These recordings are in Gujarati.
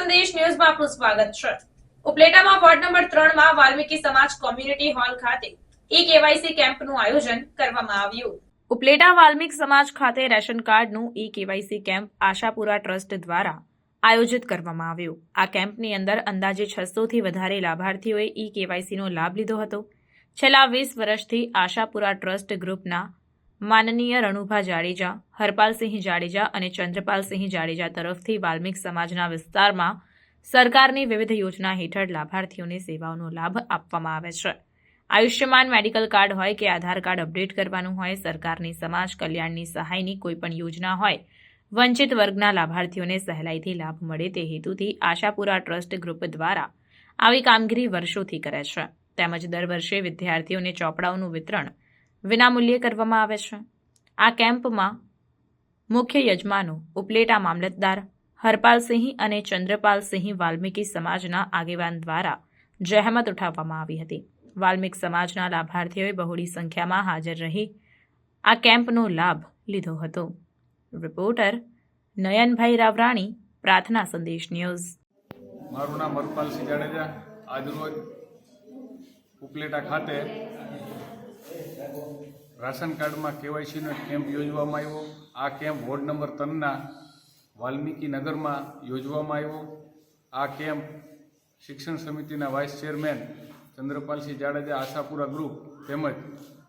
સંદેશ ન્યૂઝમાં આપનું સ્વાગત છે. ઉપલેટામાં વોર્ડ નંબર ત્રણમાં વાલ્મીકી સમાજ કોમ્યુનિટી હોલ ખાતે ઈ કેવાયસી કેમ્પનું આયોજન કરવામાં આવ્યું. ઉપલેટા વાલ્મીક સમાજ ખાતે રેશન કાર્ડનું e KYC camp Ashapura trust દ્વારા આયોજિત કરવામાં આવ્યું. આ કેમ્પની અંદર અંદાજે છસો થી વધારે લાભાર્થીઓએ ઈ કેવાયસીનો લાભ લીધો હતો. છેલ્લા વીસ વર્ષથી આશાપુરા ટ્રસ્ટ ગ્રુપના માનનીય રણુભા જાડેજા, હરપાલસિંહ જાડેજા અને ચંદ્રપાલસિંહ જાડેજા તરફથી વાલ્મિક સમાજના વિસ્તારમાં સરકારની વિવિધ યોજના હેઠળ લાભાર્થીઓને સેવાઓનો લાભ આપવામાં આવે છે. આયુષ્યમાન મેડિકલ કાર્ડ હોય કે આધાર કાર્ડ અપડેટ કરવાનું હોય, સરકારની સમાજ કલ્યાણની સહાયની કોઈપણ યોજના હોય, વંચિત વર્ગના લાભાર્થીઓને સહેલાઈથી લાભ મળે તે હેતુથી આશાપુરા ટ્રસ્ટ ગ્રુપ દ્વારા આવી કામગીરી વર્ષોથી કરે છે. તેમજ દર વર્ષે વિદ્યાર્થીઓને ચોપડાઓનું વિતરણ વિનામૂલ્યે કરવામાં આવે છે. આ કેમ્પમાં મુખ્ય યજમાનો ઉપલેટા મામલતદાર હરપાલસિંહ અને ચંદ્રપાલસિંહ વાલ્મીકી સમાજના આગેવાન દ્વારા જહેમત ઉઠાવવામાં આવી હતી. વાલ્મીક સમાજના લાભાર્થીઓએ બહોળી સંખ્યામાં હાજર રહી આ કેમ્પનો લાભ લીધો હતો. રિપોર્ટર નયનભાઈ રાવરાણી, પ્રાર્થના સંદેશ ન્યૂઝ. મારું નામ હરપાલસિંહ જાડેજા. આજરોજ ઉપલેટા ખાતે રાશન કાર્ડમાં કેવાયસીનો કેમ્પ યોજવામાં આવ્યો. આ કેમ્પ વોર્ડ નંબર ત્રણના વાલ્મીકી નગરમાં યોજવામાં આવ્યો. આ કેમ્પ શિક્ષણ સમિતિના vice chairman Chandrapalsinh Jadeja Ashapura group તેમજ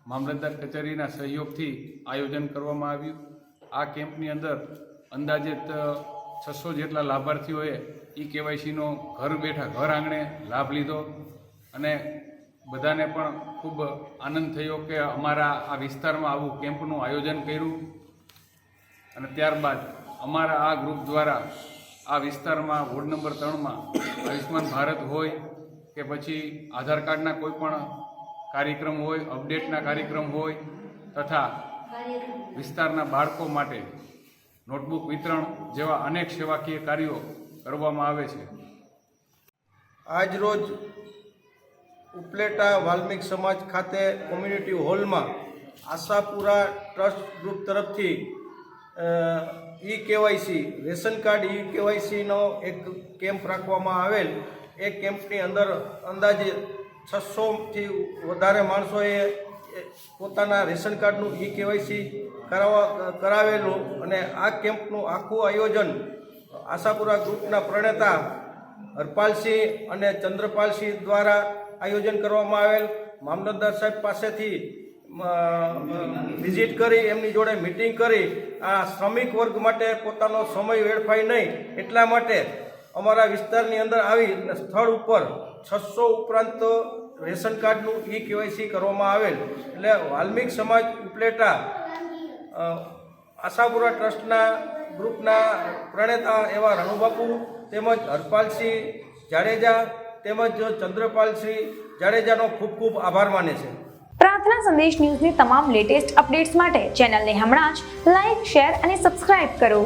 મામલતદાર કચેરીના સહયોગથી આયોજન કરવામાં આવ્યું. આ કેમ્પની અંદર અંદાજિત છસો જેટલા લાભાર્થીઓએ ઈ કેવાયસીનો ઘર બેઠા ઘર આંગણે લાભ લીધો અને બધાને પણ ખૂબ આનંદ થયો કે અમારા આ વિસ્તારમાં આવું કેમ્પનું આયોજન કર્યું. અને ત્યારબાદ અમારા આ ગ્રુપ દ્વારા આ વિસ્તારમાં વોર્ડ નંબર ત્રણમાં આયુષ્માન ભારત હોય કે પછી આધાર કાર્ડના કોઈ પણ કાર્યક્રમ હોય, અપડેટના કાર્યક્રમ હોય તથા વિસ્તારના બાળકો માટે નોટબુક વિતરણ જેવા અનેક સેવાકીય કાર્યો કરવામાં આવે છે. આજ રોજ ઉપલેટા વાલ્મીક સમાજ ખાતે કોમ્યુનિટી હોલમાં આશાપુરા ટ્રસ્ટ ગ્રુપ તરફથી e KYC ration card e કેવાયસીનો એક કેમ્પ રાખવામાં આવેલ. એ કેમ્પની અંદર અંદાજે છસોથી વધારે માણસોએ પોતાના રેશન કાર્ડનું ઈ કેવાયસી કરાવવા, કરાવેલું અને આ કેમ્પનું આખું આયોજન આશાપુરા ગ્રુપના પ્રણેતા હરપાલસિંહ અને ચંદ્રપાલસિંહ દ્વારા આયોજન કરવામાં આવેલ. મામલતદાર સાહેબ પાસેથી વિઝિટ કરી, એમની જોડે મિટિંગ કરી. આ શ્રમિક વર્ગ માટે પોતાનો સમય વેડફાય નહીં, એટલા માટે અમારા વિસ્તારની અંદર આવી સ્થળ ઉપર છસો ઉપરાંત રેશન કાર્ડનું ઈ કેવાયસી કરવામાં આવેલ. એટલે વાલ્મીક સમાજ ઉપલેટા આશાપુરા ટ્રસ્ટના ગ્રુપના પ્રણેતા એવા રણુબાપુ તેમજ હરપાલસિંહ જાડેજા તેમજ ચંદ્રપાલસિંહ જાડેજાનો ખૂબ ખૂબ આભાર માને છે. પ્રાર્થના સંદેશ ન્યૂઝની તમામ લેટેસ્ટ અપડેટ્સ માટે ચેનલને હમણાં જ લાઇક શેર અને સબસ્ક્રાઇબ કરો.